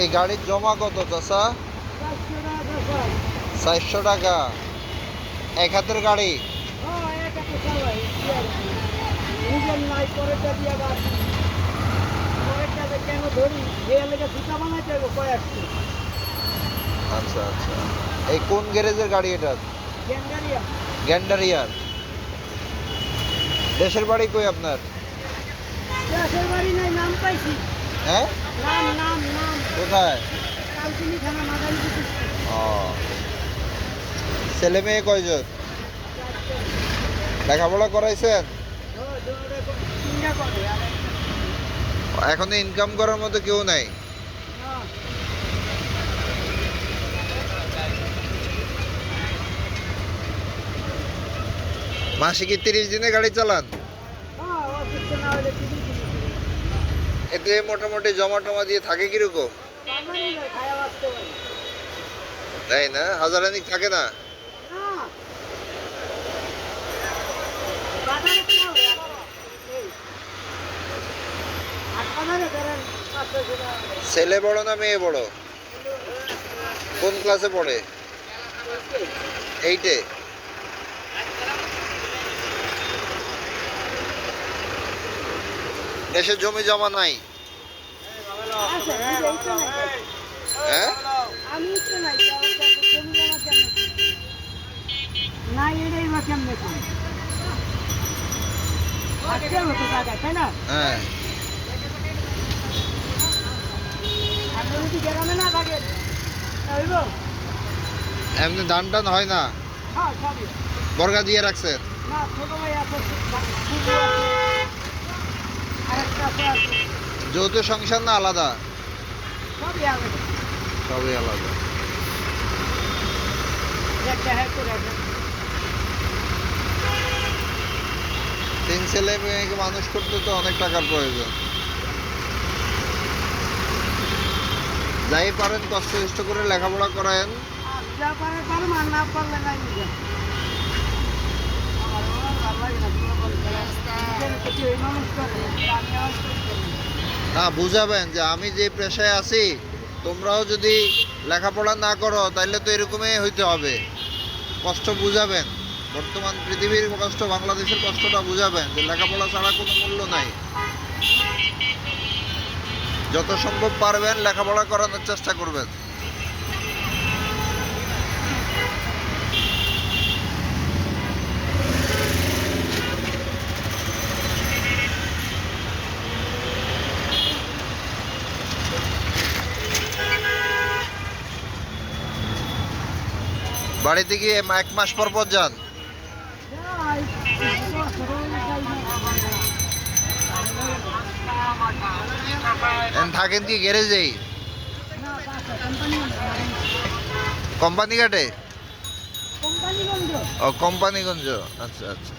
এই গাড়ির জমা কত চাষা চারশো টাকা। এক হাতের গাড়ি? আচ্ছা আচ্ছা। এই কোন গ্যারেজের গাড়ি এটা? গ্যান্ডারিয়ার। দেশের বাড়ি কই আপনার? দেশের বাড়ি নাই, নাম পাইছি। হ্যাঁ? নাম নাম নাম। কোথায়? ও। ছেলে মেয়ে কয়জন? লেখাপড়া করাইছেন? এখনও ইনকাম করার মতো কেউ নাই? না মাসে কি তিরিশ দিনে গাড়ি চালান হ্যাঁ অসুস্থ না হলে চিনি চিনি এতে মোটামুটি জমা টমা দিয়ে থাকে কীরকম? তাই না? হাজারানিক থাকে না? ছেলে বড় না মেয়ে বড়? কোন ক্লাসে পড়ে? এইটে দেশে জমি জমা নাই আচ্ছা এই যে এইটা নাই হ্যাঁ আমি তো নাই জমি জমা কেমন না এটাই বা কেমনে করি আজকে হতো জায়গায় তাই না হ্যাঁ আপনি যদি জমি জমা নাই। হইব এমনি ধান টান হয় না? হ্যাঁ বর্গা দিয়ে রাখছে। না ছোট ভাই আছে বুবু আছে আরেকটা আছে আছে যৌথ সংসার না আলাদা? সবই আলাদা। তিন ছেলে মেয়েকে মানুষ করতে তো অনেক টাকার প্রয়োজন। যাই পারেন কষ্ট কষ্ট করে লেখাপড়া করায়েন। আর যা পারে আর না পারলে নাই না, বুঝাবেন যে আমি যে পেশায় আছি, তোমরাও যদি লেখাপড়া না করো তাহলে তো এরকমই হইতে হবে। কষ্ট বুঝাবেন। বর্তমান পৃথিবীর কষ্ট, বাংলাদেশের কষ্টটা বুঝাবেন যে লেখাপড়া ছাড়া কোনো মূল্য নাই। যত সম্ভব পারবেন লেখাপড়া করানোর চেষ্টা করবেন। বাড়িতে গিয়ে এক মাস পর পর যান। থাকেন কি গ্যারেজেই কোম্পানি কোম্পানি ঘাটে? ও, কোম্পানিগঞ্জ। আচ্ছা আচ্ছা।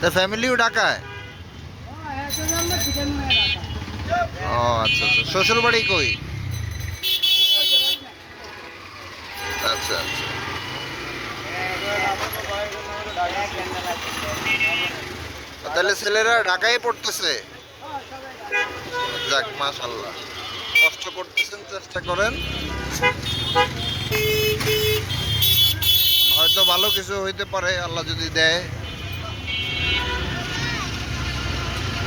তা ফ্যামিলিও ঢাকায় ও আচ্ছা আচ্ছা। শ্বশুর বাড়ি কই? আচ্ছা আচ্ছা। তাহলে ছেলেরা ঢাকায় পড়তেছে? যাক মাশাল্লাহ কষ্ট করতেছেন, চেষ্টা করেন। হয়তো ভালো কিছু হইতে পারে, আল্লাহ যদি দেয়।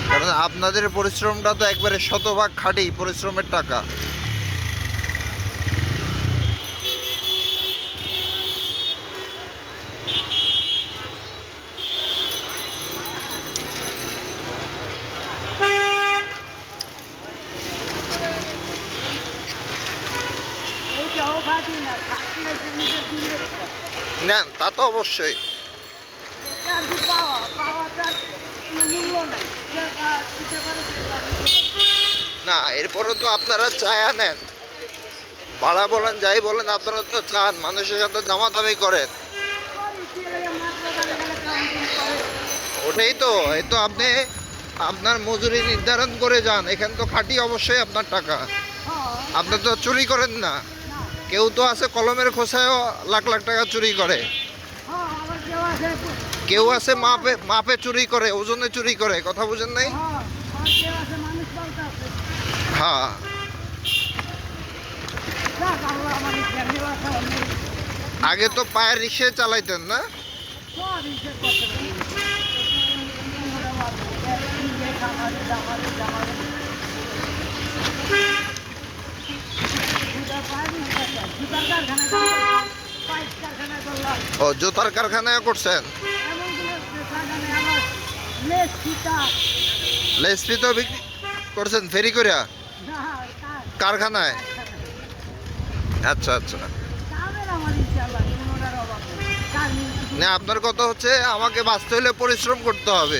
কারণ আপনাদের পরিশ্রমটা তো একবারে শতভাগ খাটি পরিশ্রমের টাকা। না তা তো অবশ্যই আর কি পাওয়া পাওয়াটা কোনো মূল্য নাই যে কাজ দিতে পারে সে কাজ না, এরপরও তো আপনারা চায়া নেন। ভাড়া বলেন, যাই বলেন, আপনারা তো চান, মানুষের সাথে দামাদামি করেন। ওটাই তো, এই তো আপনি আপনার মজুরি নির্ধারণ করে যান, এখানে তো খাটি অবশ্যই আপনার টাকা। আপনি তো চুরি করেন না। কেউ তো আছে কলমের খোসায়ও লাখ লাখ টাকা চুরি করে। কেউ আছে মাপে মাপে চুরি করে, ওজনে চুরি করে, কথা বুঝেন নাই? হ্যাঁ আগে তো পায়ের রিক্সা চালাইতেন না? ও, জুতার কারখানায় করছেন? লেস ফিতা বিক্রি করছেন ফেরি করিয়া কারখানায়? আচ্ছা আচ্ছা। না, আপনার কথা হচ্ছে আমাকে বাঁচতে হলে পরিশ্রম করতে হবে।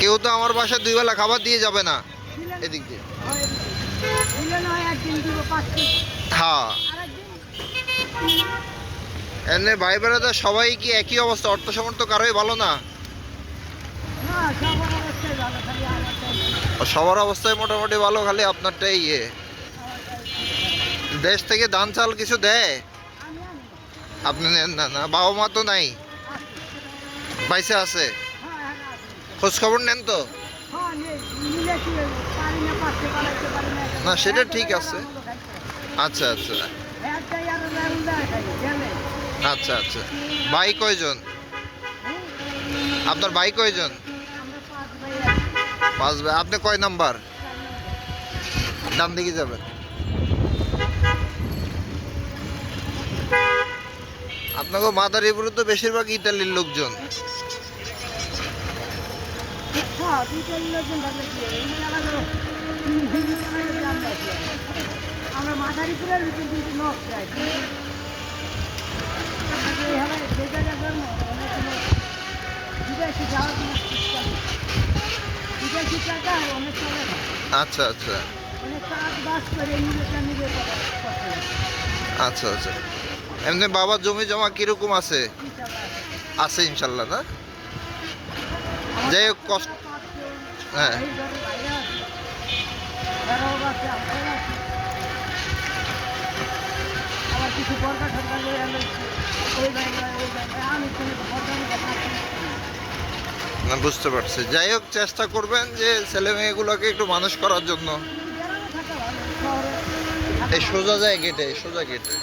কেউ তো আমার বাসায় দুই বেলা খাবার দিয়ে যাবে না। এদিক দিয়ে। হয়। এমনি ভাই বেড়াদার সবাই কি একই অবস্থা? অর্থ সামর্থ্য কারোই ভালো না না সবার অবস্থায় ভালো খালি আমারটাই সবার অবস্থায় মোটামুটি ভালো, খালি আপনারটাই ইয়ে। দেশ থেকে ধান, চাল কিছু দেয়? আপনি নেন না না, বাবা মা তো নাই। পাইসে আছে? খোঁজ খবর নেন তো? না, সেটা ঠিক আছে। আচ্ছা আচ্ছা। আচ্ছা আচ্ছা। ভাই কয়জন? আপনার ভাই কয়জন? পাঁচ ভাই আপনি কয় নাম্বার? ডান দিকে যাবেন। আপনাকে মাদারীপুরে তো বেশিরভাগ ইতালির লোকজন। হ্যাঁ দুটো আচ্ছা আচ্ছা। আচ্ছা আচ্ছা এমনি বাবার জমি জমা কীরকম আছে আছে? ইনশাল্লাহ, না যাই হোক, কষ্ট হ্যাঁ। কিছু ওই জায়গায়। আমি বুঝতে পারছি। যাই হোক, চেষ্টা করবেন যে ছেলে মেয়েগুলোকে একটু মানুষ করার জন্য। এই সোজা যায় গেটে সোজা গেটে